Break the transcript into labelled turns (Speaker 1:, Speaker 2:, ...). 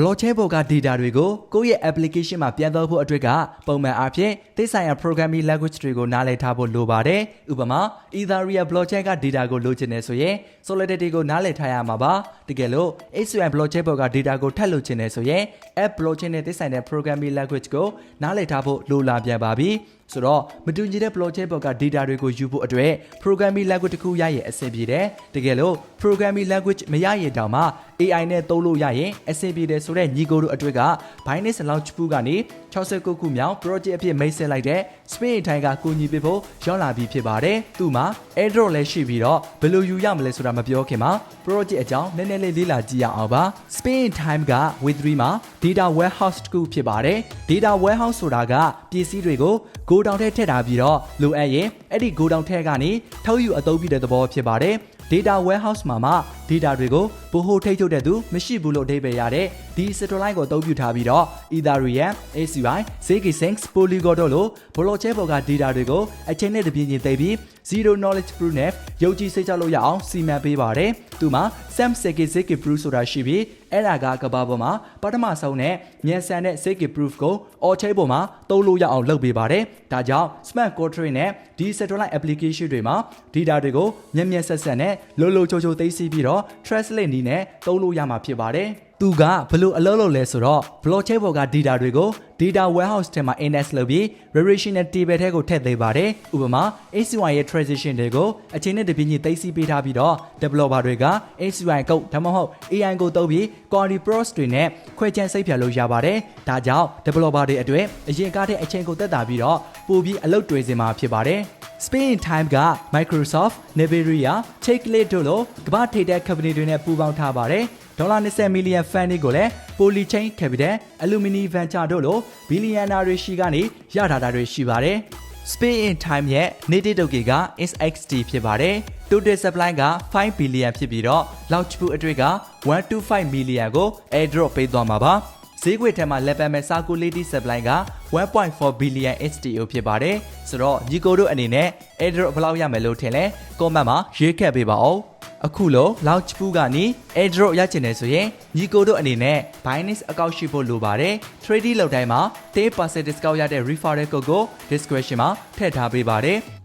Speaker 1: blockchain ပေါ်က data တွေကိုကိုယ့်ရဲ့ application မှာပြန်သုံးဖို့အတွက်ကပုံမှန်အားဖြင့်သိဆိုင်ရာ programming language တွေကိုနားလည်ထားဖို့လိုပါတယ်။ဥပမာ Ethereum blockchain က data ကိုလိုချင်တယ်ဆိုရင် Solidity ကိုနားလည်ထားရမှာပါ။တကယ်လို့ HCM blockchain ပေါ်က data ကိုထပ်လိုချင်တယ်ဆိုရင် app blockchain နဲ့သိဆိုင်တဲ့ programming language ကိုနားလည်ထားဖို့လိုလာပြန်ပါပြီ။ ဆိုတော့မတူညီတဲ့ blockchain ပေါ်က data တွေကိုယူဖို့အတွက် programming language တစ်ခုရရင်အဆင်ပြေတယ်။တကယ်လို့ programming language မရရင်တောင်မှ AI နဲ့သုံးလို့ရရင်အဆင်ပြေတယ်ဆိုတဲ့ညီကိုတို့အတွက်က Binance Launch Pool ကနေ69ခုမြောက် project အဖြစ်မိတ်ဆက်လိုက်တဲ့ Spain ထိုင်းကကိုညီပေးဖို့ရောက်လာပြီးဖြစ်ပါတယ်။သူ့မှာ airdrop လည်းရှိပြီးတော့ဘယ်လိုယူရမလဲဆိုတာမပြောခင်မှာ project အကြောင်းနည်းနည်းလေးလေ့လာကြည့်ရအောင်ပါ။ Spain Time က Web3 မှာ data warehouse တစ်ခုဖြစ်ပါတယ်။ data warehouse ဆိုတာကပစ္စည်းတွေကို Go down ထဲထည့်ထားပြီးတော့လိုအပ်ရင်အဲ့ဒီ Go down ထဲကနေထုတ်ယူအသုံးပြုတဲ့သဘောဖြစ်ပါတယ်။ data warehouse မှာမှ data တွေကိုဘိုဟိုထိတ်ထုတ်တဲ့သူမရှိဘူးလို့အဓိပ္ပာယ်ရတဲ့ဒီ satellite ကိုအသုံးပြုထားပြီးတော့ Ethereum, ACI, Zcash, Polygon တို့လို blockchain ပေါ်က data တွေကိုအချိန်နဲ့တပြေးညီသိပြီး zero knowledge proof နဲ့ယုံကြည်စိတ်ချလို့ရအောင်စီမံပေးပါတယ်။သူမှာ Sam Zcash Zcash proof ဆိုတာရှိပြီးအဲ့ဒါကကဘာပေါ်မှာပထမဆုံးနဲ့မြန်ဆန်တဲ့ Zcash proof ကို all chain ပေါ်မှာသုံးလို့ရအောင်လုပ်ပေးပါတယ်။ဒါကြောင့် smart contract နဲ့ဒီ satellite application တွေမှာ data တွေကိုမြန်မြန်ဆက်ဆက်နဲ့လိုလိုချိုချိုသိသိပြီးတော့ translate နည်းနဲ့သုံးလို့ရမှာဖြစ်ပါတယ်။သူကဘလို့အလုပ်လုပ်လဲဆိုတော့ blockchain ပေါ်က data တွေကို data warehouse ထဲမှာ index လုပ်ပြီး relational table ထဲကိုထည့်သိပါတယ်။ဥပမာ ACY ရဲ့ transition တွေကိုအချိန်နဲ့တပြေးညီသိသိပေးထားပြီးတော့ developer တွေက ACY ကုတ်ဒါမှမဟုတ် AI ကိုသုံးပြီး query pros တွေနဲ့ခွဲခြမ်းစိတ်ဖြတ်လို့ရပါတယ်။ဒါကြောင့် developer တွေအတွက်အရင်ကားတဲ့အချိန်ကိုသက်သာပြီးတော့ပိုပြီးအလုပ်တွေစင်မှာဖြစ်ပါတယ်။ Spain Time က Microsoft, Nvidia, Checkmate တို့လိုကမ္ဘာထိပ်တဲ့ company တွေနဲ့ပူးပေါင်းထားပါတယ်။ဒေါ်လာ20 million funding ကိုလည်း Polychain Capital, Alumni Venture တို့လို billionaire တွေရှိကနေရထားတာတွေရှိပါတယ်။ Spain in Time ရဲ့ native token က SXT ဖြစ်ပါတယ်။ total supply က5 billion ဖြစ်ပြီးတော့ launch pool အတွက်က125 million ကို airdrop ပေးသွားမှာပါ။ ဈေးကွက်ထဲမှာလက်ပတ်မဲ့ circulating supply က1.4 billion STO ဖြစ်ပါတယ်။ဆိုတော့ညီကိုတို့အနေနဲ့ airdrop ဘယ်လောက်ရမယ်လို့ထင်လဲ။ comment မှာရေးခဲ့ပေးပါဦး။အခုလို launch pool ကနေ airdrop ရချင်တယ်ဆိုရင်ညီကိုတို့အနေနဲ့ Binance account ရှိဖို့လိုပါတယ်။ trading လုပ်တိုင်းမှာ10% discount ရတဲ့ referral code ကို description မှာထည့်ထားပေးပါတယ်။